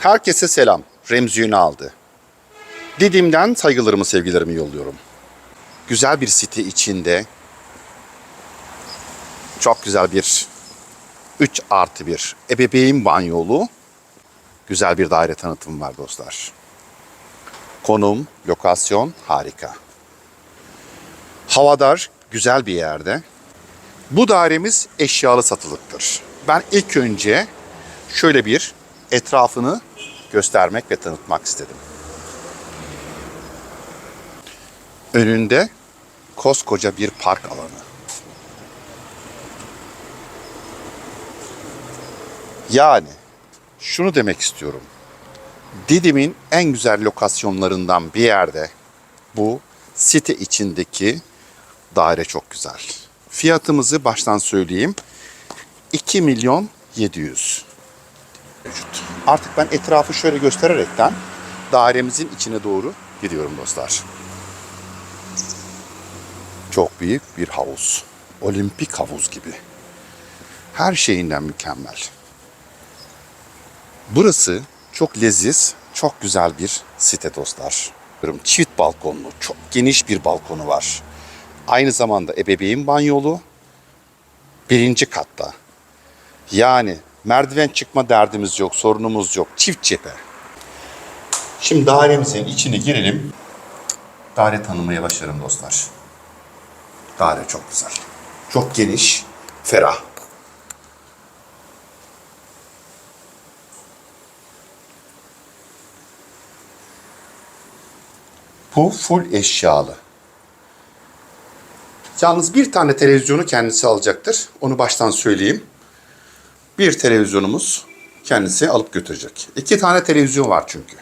Herkese selam. Remzi Ünal'dı. Didim'den saygılarımı, sevgilerimi yolluyorum. Güzel bir site içinde çok güzel bir 3 artı 1 ebeveyn banyolu güzel bir daire tanıtımı var dostlar. Konum, lokasyon harika. Havadar, güzel bir yerde. Bu dairemiz eşyalı satılıktır. Ben ilk önce şöyle bir etrafını göstermek ve tanıtmak istedim. Önünde koskoca bir park alanı. Yani şunu demek istiyorum. Didim'in en güzel lokasyonlarından bir yerde bu site içindeki daire çok güzel. Fiyatımızı baştan söyleyeyim. 2 milyon 700 mevcut. Artık ben etrafı şöyle göstererekten dairemizin içine doğru gidiyorum dostlar. Çok büyük bir havuz. Olimpik havuz gibi. Her şeyinden mükemmel. Burası çok leziz, çok güzel bir site dostlar. Çift balkonlu, çok geniş bir balkonu var. Aynı zamanda ebeveyn banyolu birinci katta. Yani merdiven çıkma derdimiz yok, sorunumuz yok. Çift cephe. Şimdi dairemizin içine girelim. Daire tanımaya başlarım dostlar. Daire çok güzel. Çok geniş, ferah. Bu full eşyalı. Yalnız bir tane televizyonu kendisi alacaktır. Onu baştan söyleyeyim. Bir televizyonumuz kendisi alıp götürecek. İki tane televizyon var çünkü.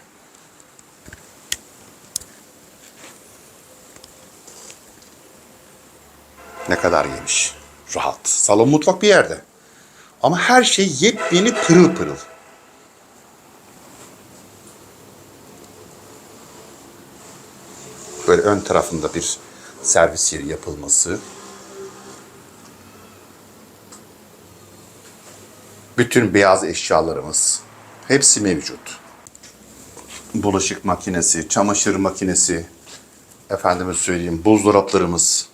Ne kadar geniş. Rahat. Salon mutfak bir yerde. Ama her şey yepyeni pırıl pırıl. Böyle ön tarafında bir servis yeri yapılması. Bütün beyaz eşyalarımız hepsi mevcut. Bulaşık makinesi, çamaşır makinesi, efendime söyleyeyim buzdolaplarımız.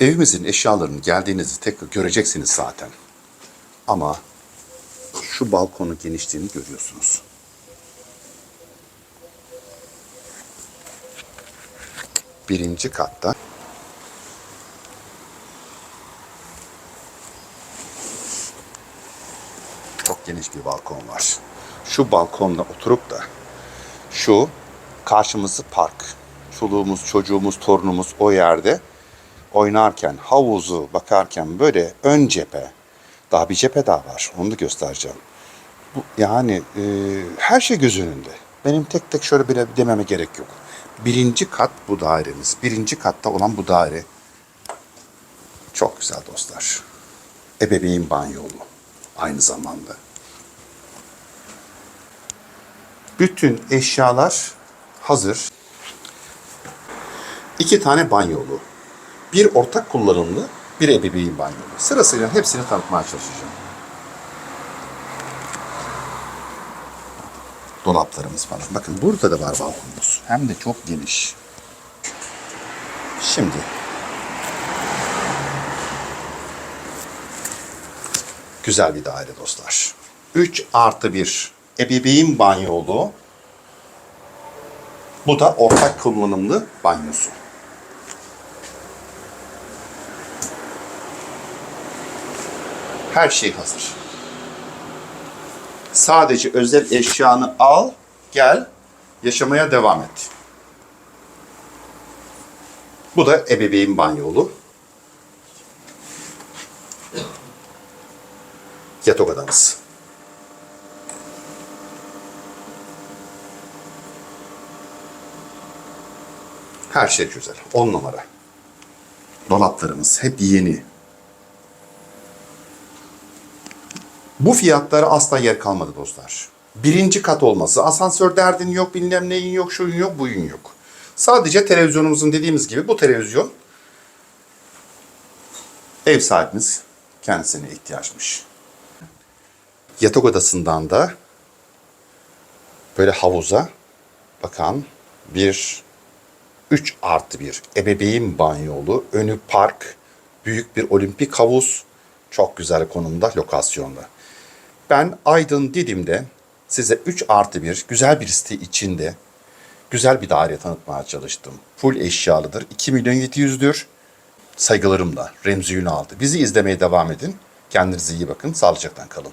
Evimizin eşyalarını geldiğinizde tekrar göreceksiniz zaten. Ama şu balkonun genişliğini görüyorsunuz. Birinci katta çok geniş bir balkon var. Şu balkonda oturup da şu karşımızı park. Çoluğumuz, çocuğumuz, torunumuz o yerde oynarken, havuzu bakarken böyle ön cephe, daha bir cephe daha var. Onu da göstereceğim. Bu, yani e, her şey göz önünde. Benim tek tek şöyle bile dememe gerek yok. Birinci kat bu dairemiz. Birinci katta olan bu daire. Çok güzel dostlar. Ebeveyn banyolu aynı zamanda. Bütün eşyalar hazır. İki tane banyolu. Bir ortak kullanımlı, bir ebeveyn banyolu. Sırasıyla hepsini tanıtmaya çalışacağım. Dolaplarımız falan. Bakın burada da var balkonumuz. Hem de çok geniş. Şimdi güzel bir daire dostlar. 3 artı 1 ebeveyn banyolu. Bu da ortak kullanımlı banyosu. Her şey hazır. Sadece özel eşyanı al, gel, yaşamaya devam et. Bu da ebeveyn banyolu. Yatak odamız. Her şey güzel. 10 numara. Dolaplarımız hep yeni. Bu fiyatlara asla yer kalmadı dostlar. Birinci kat olması, asansör derdin yok, bilmem neyin yok, şuyun yok, buyun yok. Sadece televizyonumuzun dediğimiz gibi bu televizyon ev sahibimiz kendisine ihtiyaçmış. Yatak odasından da Böyle havuza bakan bir 3 artı 1 ebeveyn banyolu, önü park, büyük bir olimpik havuz, çok güzel konumda, lokasyonda. Ben Aydın Didim'de size 3 artı 1 güzel bir site içinde güzel bir daire tanıtmaya çalıştım. Full eşyalıdır. 2 milyon 700'dür. Saygılarımla Remzi Ünal'dı. Bizi izlemeye devam edin. Kendinize iyi bakın. Sağlıcakla kalın.